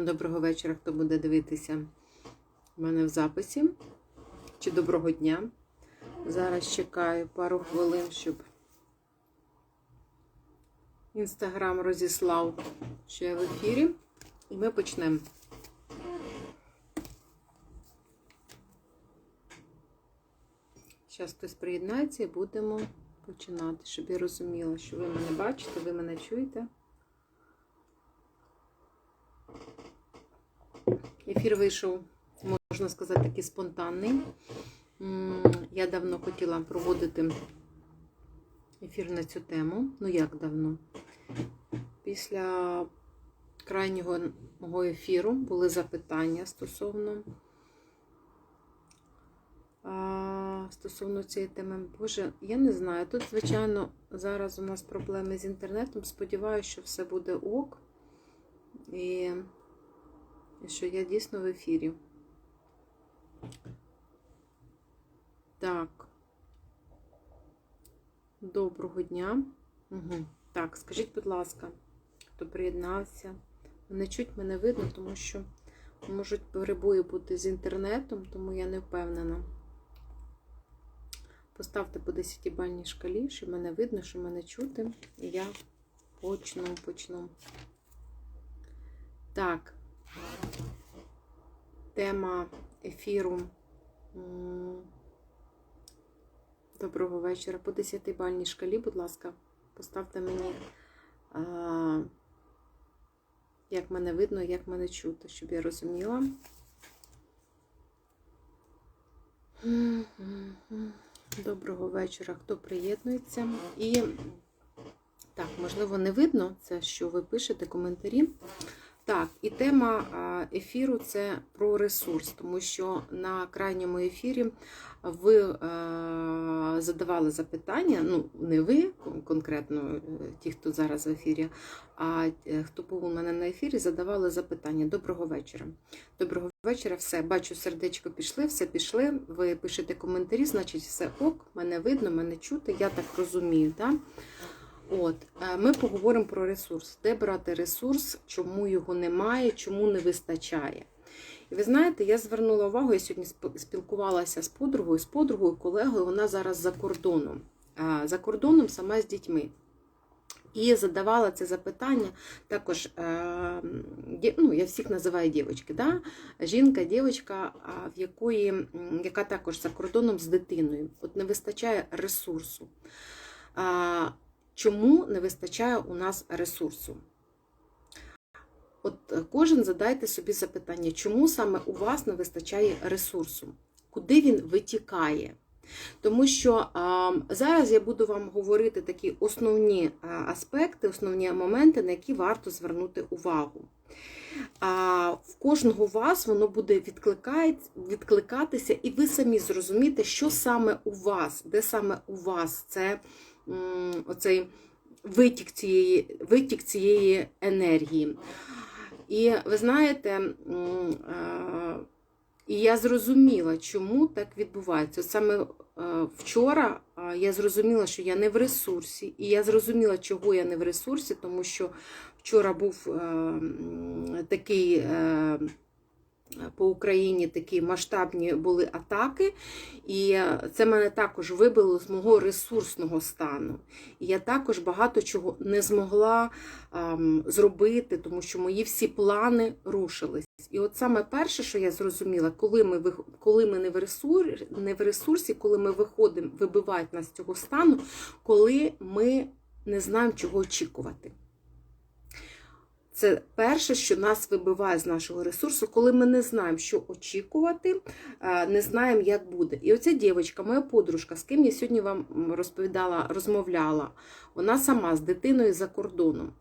Доброго вечора, хто буде дивитися в мене в записі. Чи доброго дня. Зараз чекаю пару хвилин, щоб Інстаграм розіслав, що я в ефірі. І ми почнемо. Зараз хтось приєднається і будемо починати, щоб я розуміла, що ви мене бачите, ви мене чуєте. Ефір вийшов, можна сказати, такий спонтанний. Я давно хотіла проводити ефір на цю тему. Ну як давно? Після крайнього мого ефіру були запитання стосовно стосовно цієї теми. Боже, я не знаю. Тут, звичайно, зараз у нас проблеми з інтернетом. Сподіваюся, що все буде ок. І що я дійсно в ефірі. Так. Доброго дня. Угу. Так, скажіть, будь ласка, хто приєднався? Мене чуть мене видно, тому що можуть перебої бути з інтернетом, тому я не впевнена. Поставте по 10-бальній шкалі, щоб мене видно, що мене чути. І я почну, почну. Так. Тема ефіру. Доброго вечора. По 10-бальній шкалі, будь ласка, поставте мені, як мене видно, як мене чути, щоб я розуміла. Доброго вечора, хто приєднується. І так, можливо, не видно це, що ви пишете коментарі. Так, і тема ефіру це про ресурс, тому що на крайньому ефірі ви задавали запитання, ну, не ви конкретно, ті, хто зараз в ефірі, а хто був у мене на ефірі, задавали запитання. Доброго вечора. Доброго вечора, все. Бачу, сердечко пішли, все пішли. Ви пишете коментарі, значить, все ок, мене видно, мене чути, я так розумію. так? От, Ми поговоримо про ресурс. Де брати ресурс, чому його немає, чому не вистачає. І ви знаєте, я звернула увагу, я сьогодні спілкувалася з подругою, з подругою, колегою, вона зараз за кордоном. За кордоном сама з дітьми. І задавала це запитання також, ну, я всіх називаю дівчатки, да? жінка, дівчинка, в якої, яка також за кордоном з дитиною. От не вистачає ресурсу. Чому не вистачає у нас ресурсу? От кожен задайте собі запитання, чому саме у вас не вистачає ресурсу? Куди він витікає? Тому що а, зараз я буду вам говорити такі основні аспекти, основні моменти, на які варто звернути увагу. А в кожного вас воно буде відкликатися, і ви самі зрозумієте, що саме у вас, де саме у вас це оцей витік цієї, витік цієї енергії. І ви знаєте, і я зрозуміла, чому так відбувається. Саме вчора я зрозуміла, що я не в ресурсі, і я зрозуміла, чого я не в ресурсі, тому що вчора був такий по Україні такі масштабні були атаки, і це мене також вибило з мого ресурсного стану. І я також багато чого не змогла ем, зробити, тому що мої всі плани рушились. І от саме перше, що я зрозуміла, коли ми коли ми не в ресурсі, не в ресурсі, коли ми виходимо, вибивають нас з цього стану, коли ми не знаємо, чого очікувати. Це перше, що нас вибиває з нашого ресурсу, коли ми не знаємо, що очікувати, не знаємо, як буде. І оця дівчинка, моя подружка, з ким я сьогодні вам розповідала, розмовляла, вона сама з дитиною за кордоном.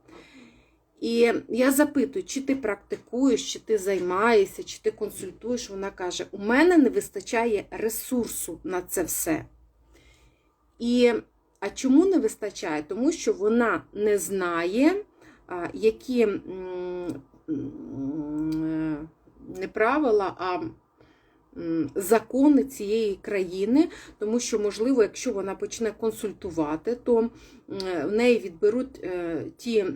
І я запитую, чи ти практикуєш, чи ти займаєшся, чи ти консультуєш. Вона каже: у мене не вистачає ресурсу на це все. І, А чому не вистачає? Тому що вона не знає які не правила, а закони цієї країни, тому що, можливо, якщо вона почне консультувати, то в неї відберуть е, ті е,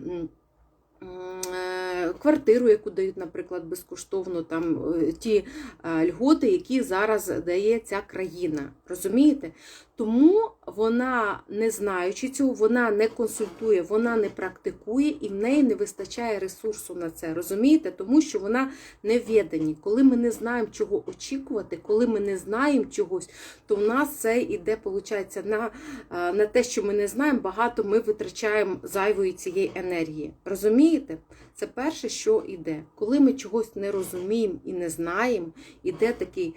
квартиру, яку дають, наприклад, безкоштовно, там е, ті льготи, які зараз дає ця країна. Розумієте? Тому вона, не знаючи цього, вона не консультує, вона не практикує і в неї не вистачає ресурсу на це. Розумієте? Тому що вона не введені. Коли ми не знаємо, чого очікувати, коли ми не знаємо чогось, то в нас це іде, виходить, на, на те, що ми не знаємо, багато ми витрачаємо зайвої цієї енергії. Розумієте? Це перше, що йде. Коли ми чогось не розуміємо і не знаємо, іде такий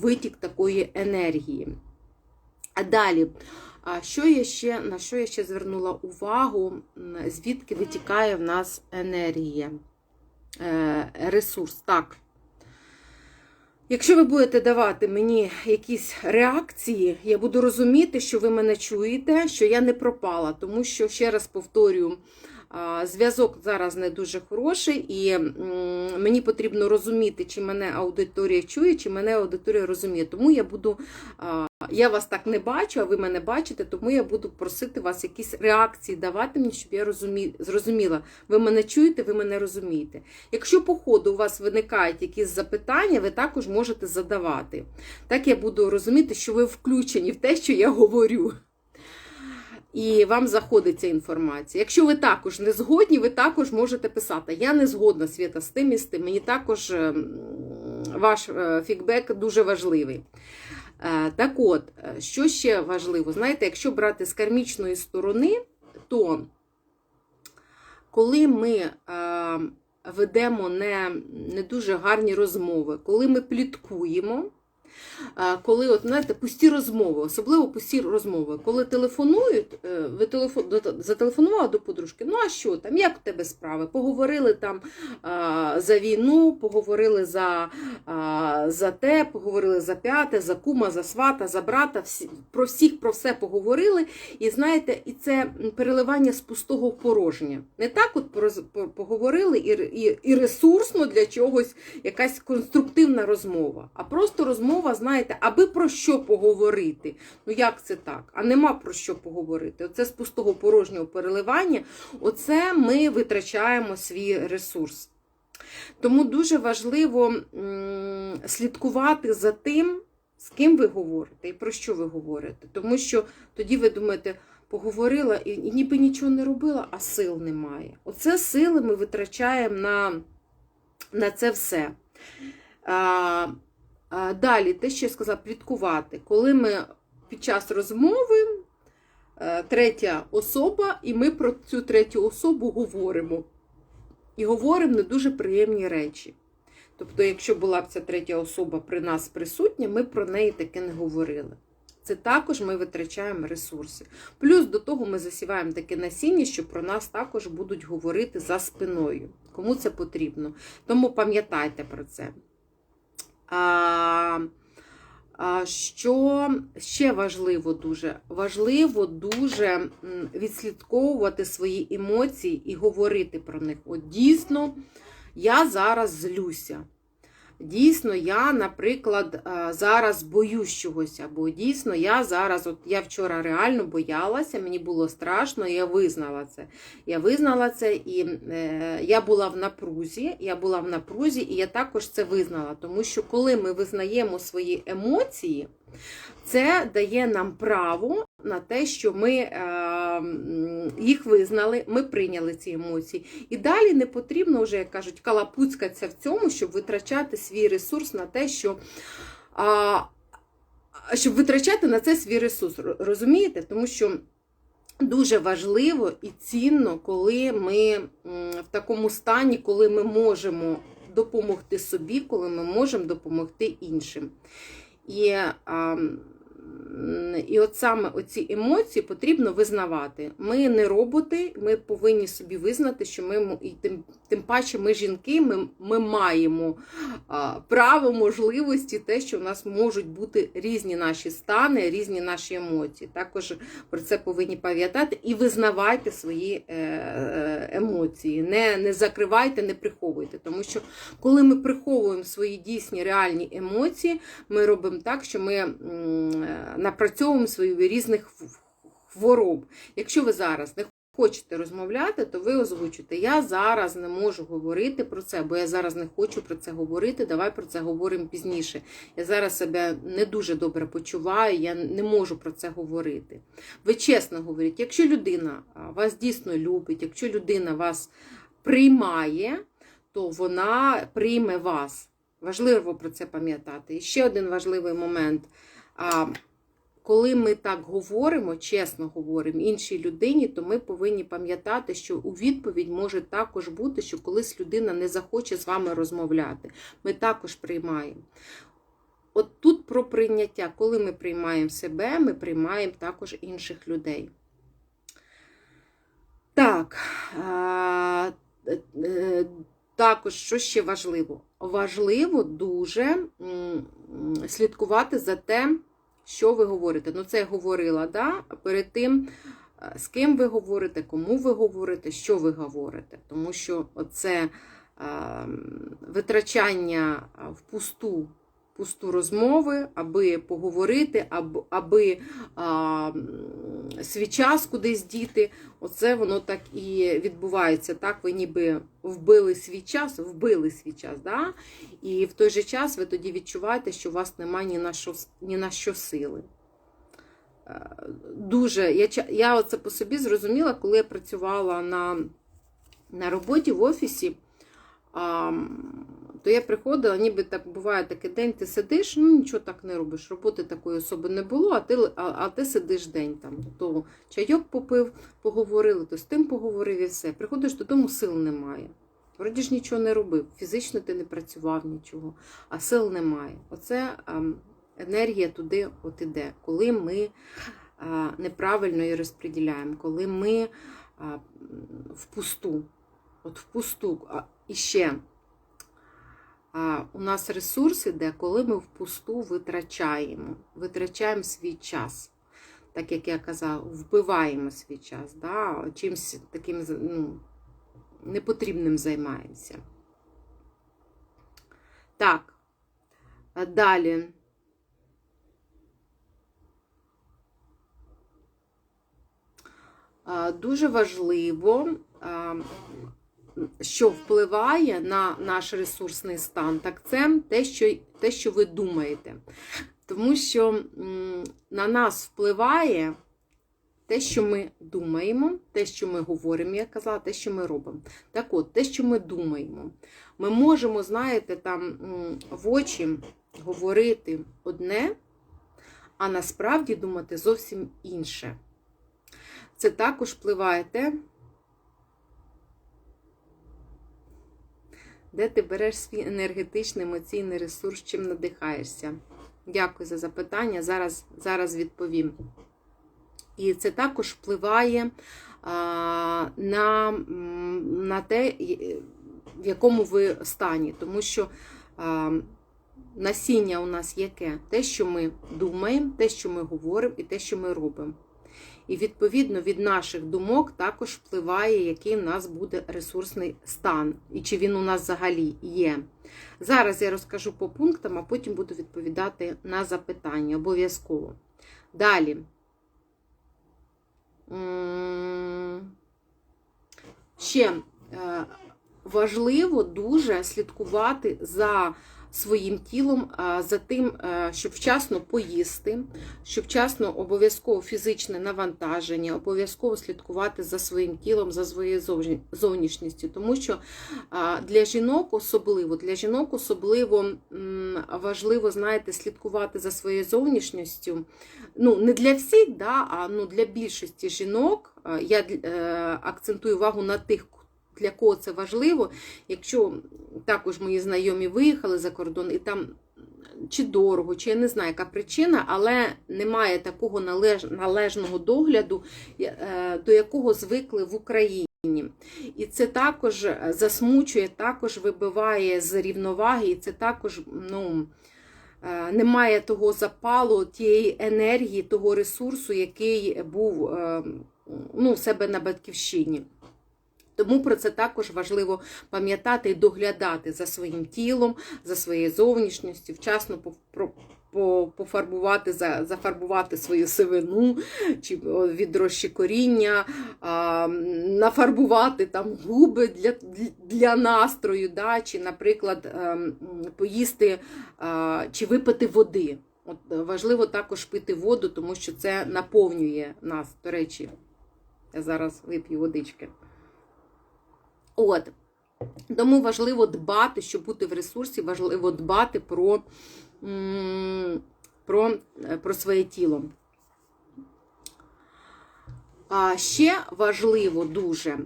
витік такої енергії. Далі, що я ще, на що я ще звернула увагу, звідки витікає в нас енергія, Е, ресурс. Так. Якщо ви будете давати мені якісь реакції, я буду розуміти, що ви мене чуєте, що я не пропала, тому що, ще раз повторюю, зв'язок зараз не дуже хороший, і мені потрібно розуміти, чи мене аудиторія чує, чи мене аудиторія розуміє. Тому я буду, я вас так не бачу, а ви мене бачите, тому я буду просити вас якісь реакції давати мені, щоб я розумі, зрозуміла. Ви мене чуєте, ви мене розумієте. Якщо по ходу у вас виникають якісь запитання, ви також можете задавати. Так я буду розуміти, що ви включені в те, що я говорю. І вам заходить ця інформація. Якщо ви також не згодні, ви також можете писати. Я не згодна Свята з тим і з тим. Мені також ем, ваш е, фідбек дуже важливий. Е, Так от, е, що ще важливо? Знаєте, якщо брати з кармічної сторони, то коли ми е, ведемо не, не дуже гарні розмови, коли ми пліткуємо, коли, от, знаєте, пусті розмови, особливо пусті розмови, коли телефонують, е, ви телефон, зателефонували до подружки, ну а що там, як в тебе справи? Поговорили там за війну, поговорили за, за те, поговорили за п'яте, за кума, за свата, за брата, всі, про всіх про все поговорили. І знаєте, і це переливання з пустого в порожнє. Не так от поговорили і, і, і ресурсно для чогось якась конструктивна розмова, а просто розмова, знаєте, аби про що поговорити. Ну як це так? А нема про що поговорити. Оце з пустого порожнього переливання, оце ми витрачаємо свій ресурс. Тому дуже важливо слідкувати за тим, з ким ви говорите і про що ви говорите. Тому що тоді ви думаєте, поговорила і ніби нічого не робила, а сил немає. Оце сили ми витрачаємо на, на це все. Далі, те, що я сказала, пліткувати. Коли ми під час розмови е, третя особа, і ми про цю третю особу говоримо. І говоримо не дуже приємні речі. Тобто, якщо була б ця третя особа при нас присутня, ми про неї таке не говорили. Це також ми витрачаємо ресурси. Плюс до того ми засіваємо таке насіння, що про нас також будуть говорити за спиною. Кому це потрібно. Тому пам'ятайте про це. Що ще важливо дуже? Важливо дуже відслідковувати свої емоції і говорити про них. От дійсно, я зараз злюся. Дійсно, я, наприклад, е, зараз боюсь чогось, або дійсно, я зараз, от я вчора реально боялася, мені було страшно, я визнала це. Я визнала це, і е, я була в напрузі, я була в напрузі, і я також це визнала. Тому що коли ми визнаємо свої емоції, це дає нам право на те, що ми е, їх визнали, ми прийняли ці емоції. І далі не потрібно вже, як кажуть, калапуцькатися в цьому, щоб витрачати свій ресурс на те, що. Щоб витрачати на це свій ресурс, розумієте? Тому що дуже важливо і цінно, коли ми в такому стані, коли ми можемо допомогти собі, коли ми можемо допомогти іншим. І, а, м, і от саме оці емоції потрібно визнавати. Ми не роботи, ми повинні собі визнати, що ми і тим, тим паче ми жінки, ми, ми маємо а, право, можливості, те, що в нас можуть бути різні наші стани, різні наші емоції. Також про це повинні пам'ятати і визнавайте свої е, е, емоції. Не, не закривайте, не приховуйте. Тому що коли ми приховуємо свої дійсні реальні емоції, ми робимо так, що ми е, напрацьовуємо свої різних хвороб. Якщо ви зараз не хочете розмовляти, то ви озвучите. Я зараз не можу говорити про це, бо я зараз не хочу про це говорити. Давай про це говоримо пізніше. Я зараз себе не дуже добре почуваю, я не можу про це говорити. Ви чесно говорите, якщо людина вас дійсно любить, якщо людина вас приймає, то вона прийме вас. Важливо про це пам'ятати. І ще один важливий момент. Коли ми так говоримо, чесно говоримо іншій людині, то ми повинні пам'ятати, що у відповідь може також бути, що колись людина не захоче з вами розмовляти. Ми також приймаємо. От тут про прийняття, коли ми приймаємо себе, ми приймаємо також інших людей. Так. Е, також, що ще важливо? Важливо дуже слідкувати за те, що ви говорите. Ну, це я говорила, да? перед тим, е, з ким ви говорите, кому ви говорите, що ви говорите. Тому що це витрачання впусту пусту розмови, аби поговорити, аби, аби а, свій час кудись діти. Оце воно так і відбувається. Так, ви ніби вбили свій час, вбили свій час. Да? І в той же час ви тоді відчуваєте, що у вас немає ні на що, ні на що сили. Дуже, Я я оце по собі зрозуміла, коли я працювала на на роботі в офісі то я приходила, ніби так буває такий день, ти сидиш, ну нічого так не робиш. Роботи такої особи не було, а ти а, а ти сидиш день там. То чайок попив, поговорили, то з тим поговорив і все. Приходиш додому, сил немає. Вроді ж нічого не робив. Фізично ти не працював нічого, а сил немає. Оце а, енергія туди от іде, коли ми а, неправильно її розподіляємо, коли ми а, впусту. От впусту. А, і ще у нас ресурс іде, коли ми впусту витрачаємо, витрачаємо свій час. Так як я казала, вбиваємо свій час, да? чимось таким ну, непотрібним займаємося. Так, далі. Дуже важливо що впливає на наш ресурсний стан, так це те, що, те, що ви думаєте. Тому що на нас впливає те, що ми думаємо, те, що ми говоримо, я казала, те, що ми робимо. Так от, те, що ми думаємо, ми можемо, знаєте, там в очі говорити одне, а насправді думати зовсім інше. Це також впливає те, де ти береш свій енергетичний емоційний ресурс, чим надихаєшся. Дякую за запитання. Зараз, зараз відповім. І це також впливає на на те, в якому ви стані. Тому що насіння у нас яке? Те, що ми думаємо, те, що ми говоримо, і те, що ми робимо. І, відповідно, від наших думок також впливає, який у нас буде ресурсний стан, і чи він у нас взагалі є. Зараз я розкажу по пунктам, а потім буду відповідати на запитання обов'язково. Далі. Ще е, важливо дуже слідкувати за своїм тілом, за тим, щоб вчасно поїсти, щоб вчасно обов'язково фізичне навантаження, обов'язково слідкувати за своїм тілом, за своєю зовнішністю. Тому що для жінок особливо, для жінок особливо важливо, знаєте, слідкувати за своєю зовнішністю. Ну, не для всіх, да, а ну, для більшості жінок. Я е, акцентую увагу на тих, для кого це важливо. Якщо також мої знайомі виїхали за кордон, і там чи дорого, чи я не знаю, яка причина, але немає такого належ... належного догляду, е, до якого звикли в Україні. І це також засмучує, також вибиває з рівноваги, і це також ну, е, немає того запалу, тієї енергії, того ресурсу, який був е, ну, у себе на батьківщині. Тому про це також важливо пам'ятати і доглядати за своїм тілом, за своєю зовнішністю, вчасно пофарбувати, зафарбувати свою сивину, чи відрощі коріння, нафарбувати там губи для, для настрою, да, чи, наприклад, ем, поїсти чи випити води. От е, важливо також пити воду, тому що це наповнює нас. До речі, я зараз вип'ю водички. От. Тому важливо дбати, щоб бути в ресурсі, важливо дбати про, про, е, про своє тіло. А ще важливо дуже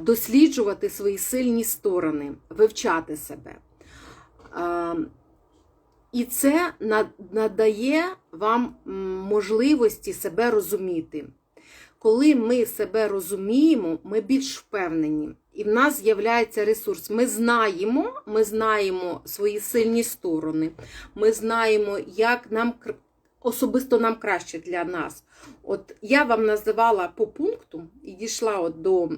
досліджувати свої сильні сторони, вивчати себе. І це надає вам можливості себе розуміти. Коли ми себе розуміємо, ми більш впевнені. І в нас з'являється ресурс. Ми знаємо, ми знаємо свої сильні сторони, ми знаємо, як нам особисто нам краще для нас. От я вам називала по пункту і дійшла от до,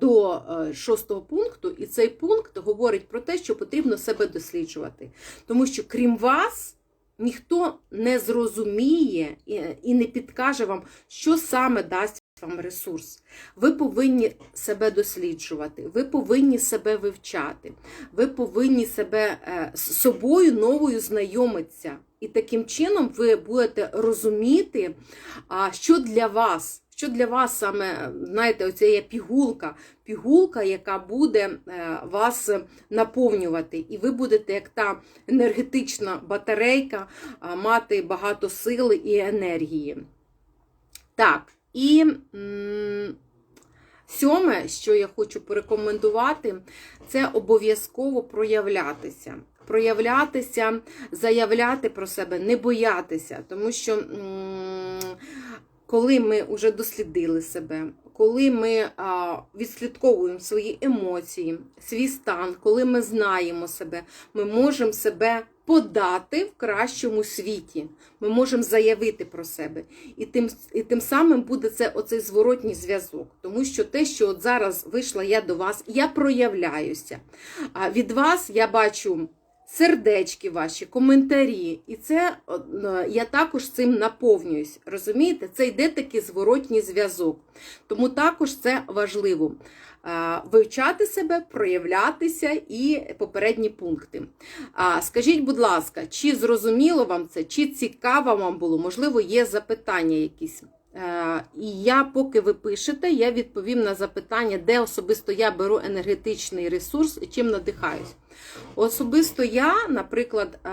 до е, шостого пункту, і цей пункт говорить про те, що потрібно себе досліджувати. Тому що крім вас. Ніхто не зрозуміє і не підкаже вам, що саме дасть вам ресурс. Ви повинні себе досліджувати, ви повинні себе вивчати, ви повинні себе е, з собою новою знайомитися. І таким чином ви будете розуміти, що для вас. Що для вас саме, знаєте, оця є пігулка, пігулка, яка буде е, вас наповнювати. І ви будете, як та енергетична батарейка, мати багато сили і енергії. Так, і сьоме, що я хочу порекомендувати, це обов'язково проявлятися. Проявлятися, заявляти про себе, не боятися, тому що коли ми вже дослідили себе, коли ми відслідковуємо свої емоції, свій стан, коли ми знаємо себе, ми можемо себе подати в кращому світі. Ми можемо заявити про себе. І тим, і тим самим буде це оцей зворотній зв'язок. Тому що те, що от зараз вийшла я до вас, я проявляюся. А від вас я бачу. Сердечки ваші, коментарі, і це е, я також цим наповнююсь. Розумієте, це йде такий зворотній зв'язок. Тому також це важливо Е, вивчати себе, проявлятися і попередні пункти. Скажіть, будь ласка, чи зрозуміло вам це, чи цікаво вам було? Можливо, є запитання якісь. Е, І я, поки ви пишете, я відповім на запитання, де особисто я беру енергетичний ресурс і чим надихаюсь. Особисто я, наприклад, е,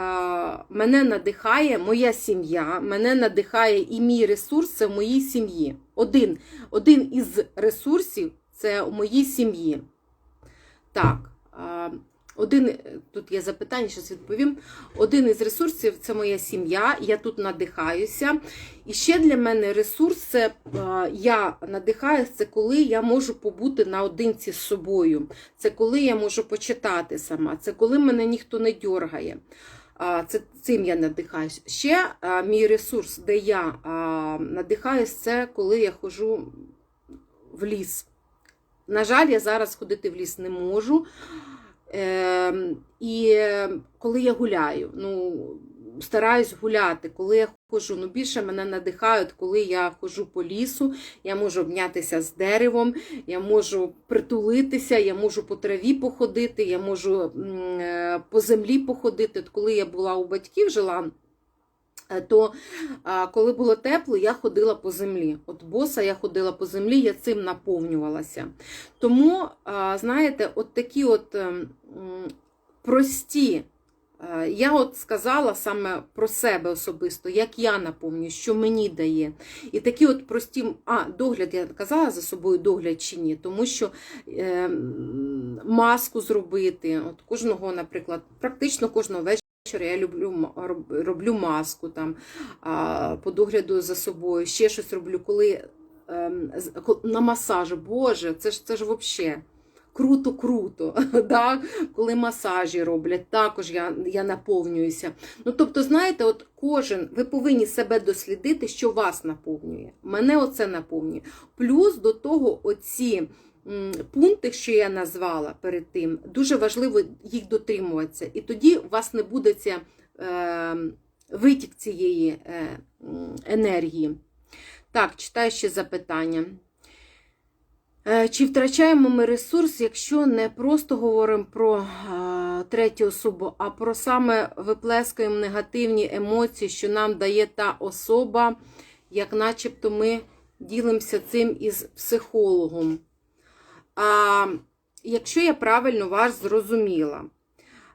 мене надихає моя сім'я, мене надихає і мій ресурс це в моїй сім'ї. Один, один із ресурсів це у моїй сім'ї. Так, е, один, тут є запитання, зараз відповім. Один із ресурсів це моя сім'я, я тут надихаюся. І ще для мене ресурс це е, я надихаюся, це коли я можу побути наодинці з собою. Це коли я можу почитати сама, це коли мене ніхто не дьоргає. Це цим я надихаюсь. Ще мій ресурс, де я надихаюсь, це коли я ходжу в ліс. На жаль, я зараз ходити в ліс не можу. Е, і е, коли я гуляю, ну, стараюсь гуляти, коли я хожу, ну більше мене надихають, коли я ходжу по лісу, я можу обнятися з деревом, я можу притулитися, я можу по траві походити, я можу е, по землі походити. От коли я була у батьків, жила. Е, То коли було тепло, я ходила по землі. От боса я ходила по землі, я цим наповнювалася. Тому, знаєте, от такі от ем, прості. е, Я от сказала саме про себе особисто, як я наповнюю, що мені дає. І такі от прості, а, догляд, я казала за собою догляд чи ні, тому що е, маску зробити, от кожного, наприклад, практично кожного вечора. Я люблю роблю маску там по догляду за собою, ще щось роблю, коли ем, на масажі. Боже, це ж це ж взагалі круто-круто. да? Коли масажі роблять, також я, я наповнююся. Ну, тобто, знаєте, от кожен, ви повинні себе дослідити, що вас наповнює. Мене оце наповнює. Плюс до того, оці пункти, що я назвала перед тим, дуже важливо їх дотримуватися. І тоді у вас не буде ця, е, витік цієї е, енергії. Так, читаю ще запитання. Е, Чи втрачаємо ми ресурс, якщо не просто говоримо про третю особу, а про саме виплескуємо негативні емоції, що нам дає та особа, як начебто ми ділимося цим із психологом? А, якщо я правильно вас зрозуміла,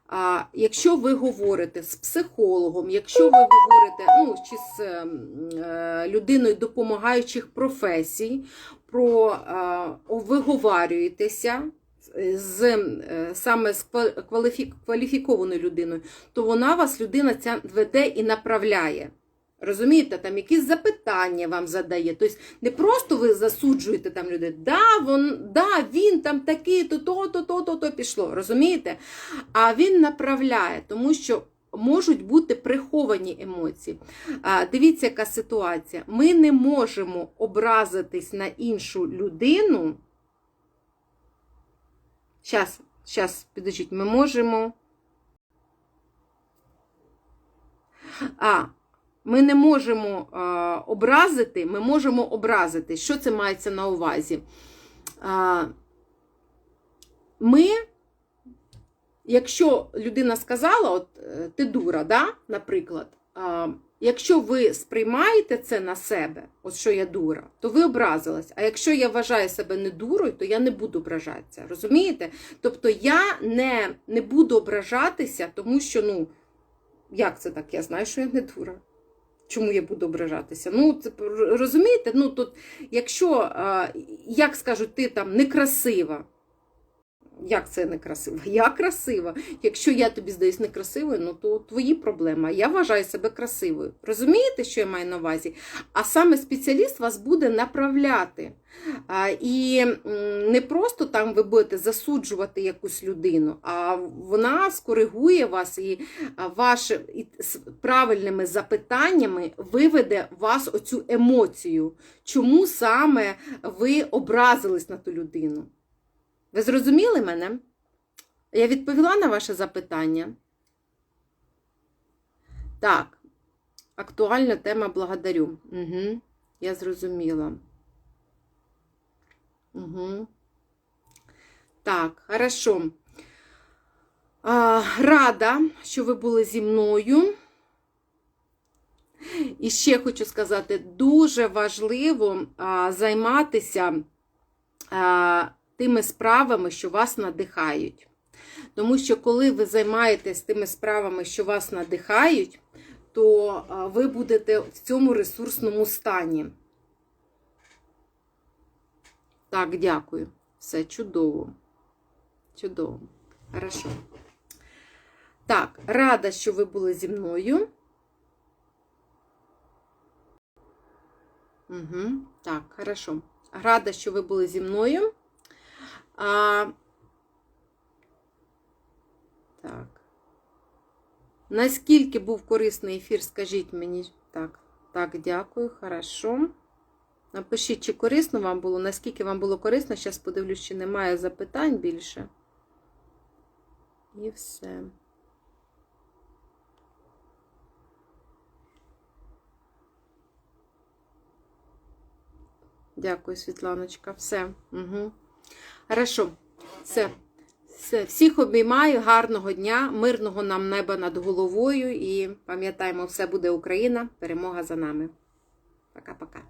а, якщо ви говорите з психологом, якщо ви говорите ну, чи з ем, е, людиною допомагаючих професій, про е, виговарюєтеся з е, саме з кваліфікованою людиною, то вона вас людина ця веде і направляє. Розумієте, там якісь запитання вам задає. Тобто не просто ви засуджуєте там людей, да, вон, да, він там такий, то, то, то, то, то, то пішло. Розумієте? А він направляє, тому що можуть бути приховані емоції. А, Дивіться, яка ситуація. Ми не можемо образитись на іншу людину. Щас, щас, підождіть, ми можемо. А, ми не можемо а, образити, ми можемо образити. Що це мається на увазі? А, ми, якщо людина сказала, от е, ти дура, да? наприклад, якщо ви сприймаєте це на себе, от що я дура, то ви образились. А якщо я вважаю себе не дурою, то я не буду ображатися. Розумієте? Тобто я не, не буду ображатися, тому що, ну, як це так? Я знаю, що я не дура. Чому я буду ображатися? Ну, це, розумієте? Ну, тут, якщо, як скажуть, ти там некрасива, як це некрасиво? Я красива. Якщо я тобі здаюсь некрасивою, ну то твої проблеми. Я вважаю себе красивою. Розумієте, що я маю на увазі? А саме спеціаліст вас буде направляти. І не просто там ви будете засуджувати якусь людину, а вона скоригує вас і а, ваше і з правильними запитаннями виведе вас оцю емоцію. Чому саме ви образились на ту людину? Ви зрозуміли мене? Я відповіла на ваше запитання? Так, актуальна тема благодарю. Угу, Я зрозуміла. Угу. Так, хорошо. А, рада, що ви були зі мною. І ще хочу сказати, дуже важливо а, займатися. А, тими справами, що вас надихають. Тому що, коли ви займаєтесь тими справами, що вас надихають, то ви будете в цьому ресурсному стані. Так, дякую. Все чудово. Чудово. Хорошо. Так, рада, що ви були зі мною. Угу. Так, хорошо. Рада, що ви були зі мною. А, Так. Наскільки був корисний ефір, скажіть мені. Так, так, дякую, хорошо. Напишіть, чи корисно вам було, наскільки вам було корисно. Зараз подивлюсь, чи немає запитань більше. І все. Дякую, Світланочка. Все. Угу. Хорошо, все. все. Всіх обіймаю, гарного дня, мирного нам неба над головою і пам'ятаємо, все буде Україна, перемога за нами. Пока-пока.